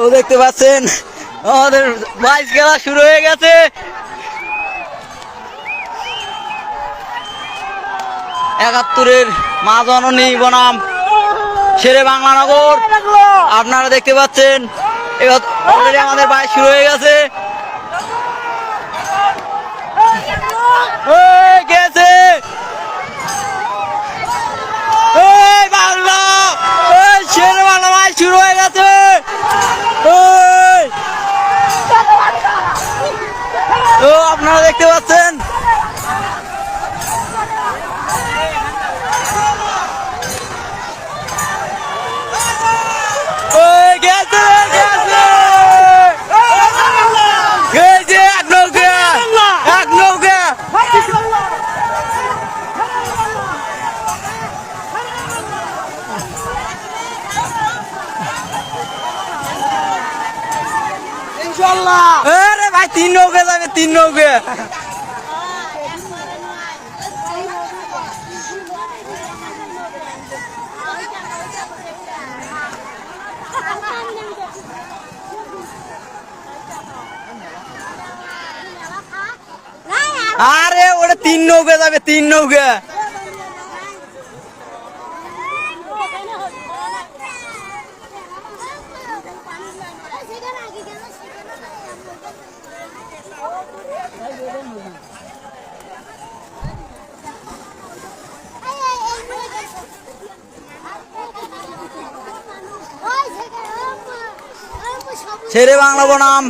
ও দেখতে পাচ্ছেন, আমাদের বাইশ খেলা শুরু হয়ে গেছে। একাত্তরের মা জননী বনাম শেরে বাংলানগর আপনারা দেখতে পাচ্ছেন, এবার আমাদের বাইশ শুরু হয়ে গেছে। তো আপনারা দেখতে পাচ্ছেন ওই তিন নৌকা যাবে তিন নৌকা। আরে ওটা তিন নৌকা যাবে তিন নৌকা। ছেড়ে বাংলা বনাম।